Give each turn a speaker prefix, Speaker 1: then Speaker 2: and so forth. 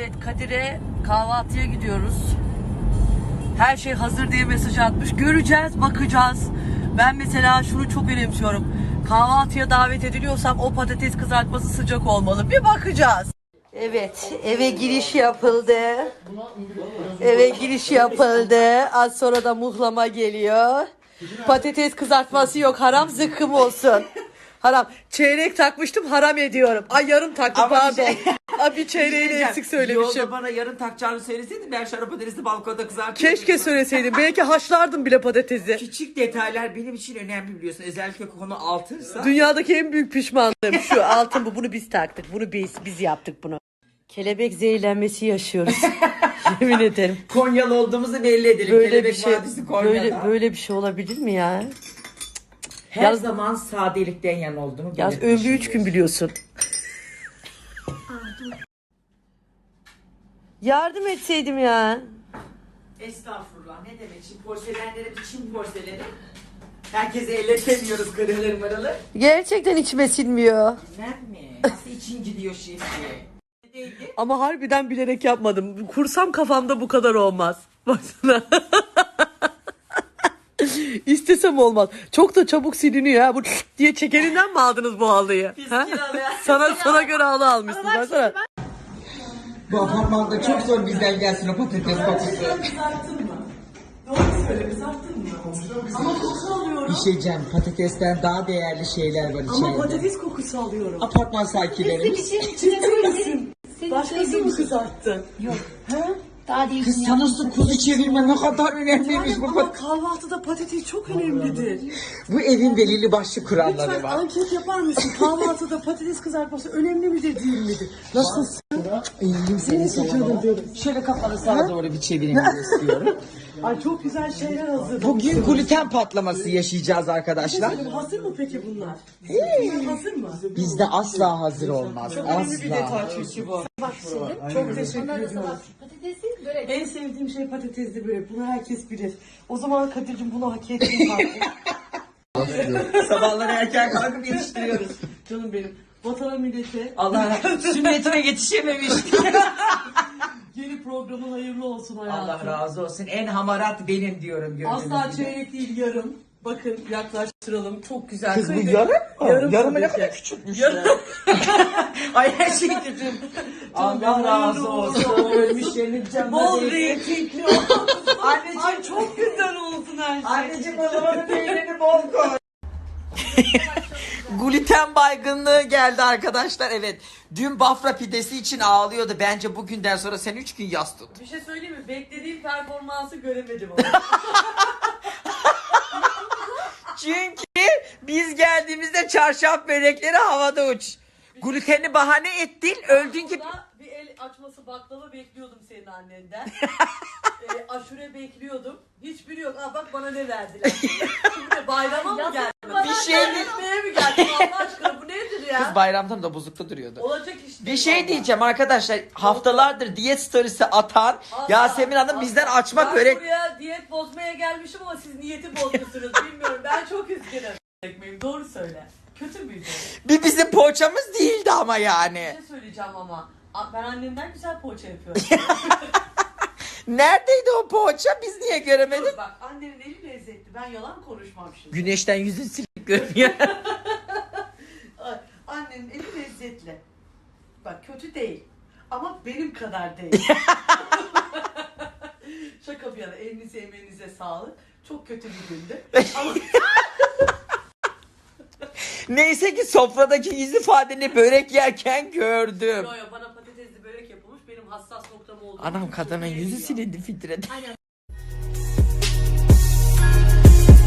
Speaker 1: Evet Kadir'e kahvaltıya gidiyoruz. Her şey hazır diye mesaj atmış. Göreceğiz, bakacağız. Ben mesela şunu çok önemsiyorum. Kahvaltıya davet ediliyorsam o patates kızartması sıcak olmalı. Bir bakacağız. Evet, eve giriş yapıldı. Eve giriş yapıldı. Az sonra da muhlama geliyor. Patates kızartması yok. Haram zıkkım olsun. Haram. Çeyrek takmıştım haram ediyorum. Ay yarım taktım
Speaker 2: Ama bir
Speaker 1: pardon.
Speaker 2: şey-
Speaker 1: Ay bir çeyreğini eksik söylemişim.
Speaker 2: Yolda bana yarın takacağını söyleseydin ben şarap patatesi balkonda kızartırdım.
Speaker 1: Keşke söyleseydim. Belki haşlardım bile patatesi.
Speaker 2: Küçük detaylar benim için önemli biliyorsun. Özellikle konu altınsa.
Speaker 1: Dünyadaki en büyük pişmanlığım şu altın bu. Bunu biz taktık. Bunu biz biz yaptık bunu. Kelebek zehirlenmesi yaşıyoruz. Yemin ederim.
Speaker 2: Konyalı olduğumuzu belli edelim.
Speaker 1: Böyle
Speaker 2: Kelebek
Speaker 1: bir şey
Speaker 2: Vadisi Konya'da.
Speaker 1: böyle böyle bir şey olabilir mi ya?
Speaker 2: Her
Speaker 1: Yaz-
Speaker 2: zaman sadelikten yan olduğumu
Speaker 1: Yaz
Speaker 2: belirtmişim.
Speaker 1: ömrü üç gün biliyorsun. Yardım etseydim ya.
Speaker 2: Estağfurullah ne demek şimdi porselenleri Çin porseleni. Herkese elletemiyoruz kırılır mırılır.
Speaker 1: Gerçekten içime sinmiyor.
Speaker 2: Bilmem mi? Nasıl için gidiyor şimdi? Neydi?
Speaker 1: Ama harbiden bilerek yapmadım. Kursam kafamda bu kadar olmaz. Baksana. İstesem olmaz. Çok da çabuk siliniyor ha. Bu diye çekerinden mi aldınız bu halıyı? Ha? Sana sana göre halı almışsın. Baksana.
Speaker 2: Bu apartmanda çok zor bizden gelsin o patates kokusu. Bir şey diyeceğim, patatesten daha değerli şeyler var içeride.
Speaker 1: kokusu alıyorum.
Speaker 2: Apartman sakinleri.
Speaker 1: Başkası mı kızarttı?
Speaker 3: Daha değil.
Speaker 2: Kız sana su kuzu çevirme ne kadar önemliymiş bu
Speaker 1: Ama kahvaltıda patates çok önemlidir.
Speaker 2: Bu evin belirli başlı kuralları
Speaker 1: Lütfen
Speaker 2: var.
Speaker 1: anket yapar mısın? Kahvaltıda patates kızartması önemli midir değil midir?
Speaker 2: Nasılsın? İyiyim seni sormalı. Şöyle kafanı sağa doğru bir çevirmeni istiyorum.
Speaker 1: Ay çok güzel şeyler hazır.
Speaker 2: Bugün gluten patlaması yaşayacağız arkadaşlar.
Speaker 1: Hazır mı peki bunlar? Bunlar hazır mı?
Speaker 2: Bizde asla hazır olmaz.
Speaker 1: Önemli bir detay çünkü bu. Çok teşekkür ediyorum.
Speaker 3: Patatesi börek.
Speaker 1: En sevdiğim şey patatesli börek. Bunu herkes bilir. O zaman Kadir'cim bunu hak ettin.
Speaker 2: Sabahları erken kalkıp yetiştiriyoruz.
Speaker 1: Canım benim. Vatana millete
Speaker 2: Allah sünnetine yetişememiş.
Speaker 1: yeni programın hayırlı olsun hayatım.
Speaker 2: Allah razı olsun. En hamarat benim diyorum gördüğünüz
Speaker 1: Asla
Speaker 2: gibi.
Speaker 1: çeyrek değil yarım. Bakın yaklaştıralım. Çok güzel.
Speaker 2: Kız bu
Speaker 1: Kıydı.
Speaker 2: yarım mı?
Speaker 1: Yarım
Speaker 2: Yarımı ne kadar küçültmüş
Speaker 1: Yarım.
Speaker 2: ya. Ay her şey küçük. Allah razı
Speaker 1: olsun.
Speaker 2: olsun. Ölmüşlerin canına
Speaker 1: Bol
Speaker 2: değsin.
Speaker 1: reytingli olsun.
Speaker 2: Anneciğim,
Speaker 1: Ay çok güzel olsun her şey.
Speaker 2: anneciğim o zaman peynirini bol koy. Gluten baygınlığı geldi arkadaşlar evet. Dün Bafra pidesi için ağlıyordu. Bence bugünden sonra sen 3 gün yas tut.
Speaker 1: Bir şey söyleyeyim mi? Beklediğim performansı göremedim ama.
Speaker 2: Çünkü biz geldiğimizde çarşaf börekleri havada uç. Gluteni bahane ettin öldün ki.
Speaker 1: Bir el açması baklava bekliyordum senin annenden. e, aşure bekliyordum. Hiçbiri yok. Aa bak bana ne verdiler. Şimdi bayrama mı geldi?
Speaker 2: Bir şey mi?
Speaker 1: Gitmeye mi geldi? Allah aşkına ya?
Speaker 2: Kız bayramdan da bozukta duruyordu.
Speaker 1: Olacak iş
Speaker 2: Bir şey
Speaker 1: vallahi.
Speaker 2: diyeceğim arkadaşlar. Haftalardır diyet storiesi atan
Speaker 1: Asla,
Speaker 2: Yasemin Hanım
Speaker 1: asla.
Speaker 2: bizden açmak
Speaker 1: ben
Speaker 2: börek.
Speaker 1: buraya diyet bozmaya gelmişim ama siz niyeti bozmuşsunuz. Bilmiyorum. Ben çok üzgünüm. Ekmeğim doğru söyle. Kötü müydü?
Speaker 2: Bir bizim poğaçamız değildi ama
Speaker 1: Bir
Speaker 2: yani.
Speaker 1: şey söyleyeceğim ama. Ben annemden güzel poğaça yapıyorum.
Speaker 2: Neredeydi o poğaça? Biz niye göremedik?
Speaker 1: Dur bak annenin eli lezzetli. Ben yalan konuşmam şimdi.
Speaker 2: Güneşten yüzün silik görünüyor.
Speaker 1: Annenin eli lezzetli. Bak kötü değil. Ama benim kadar değil. Şaka bir yana elinize emeğinize sağlık. Çok kötü bir gündü. Ama
Speaker 2: Neyse ki sofradaki yüz ifadeni börek yerken gördüm.
Speaker 1: yo, yo, bana patatesli börek yapılmış. Benim hassas noktam olduğu
Speaker 2: Anam kadının yüzü silindi filtreden.
Speaker 1: Aynen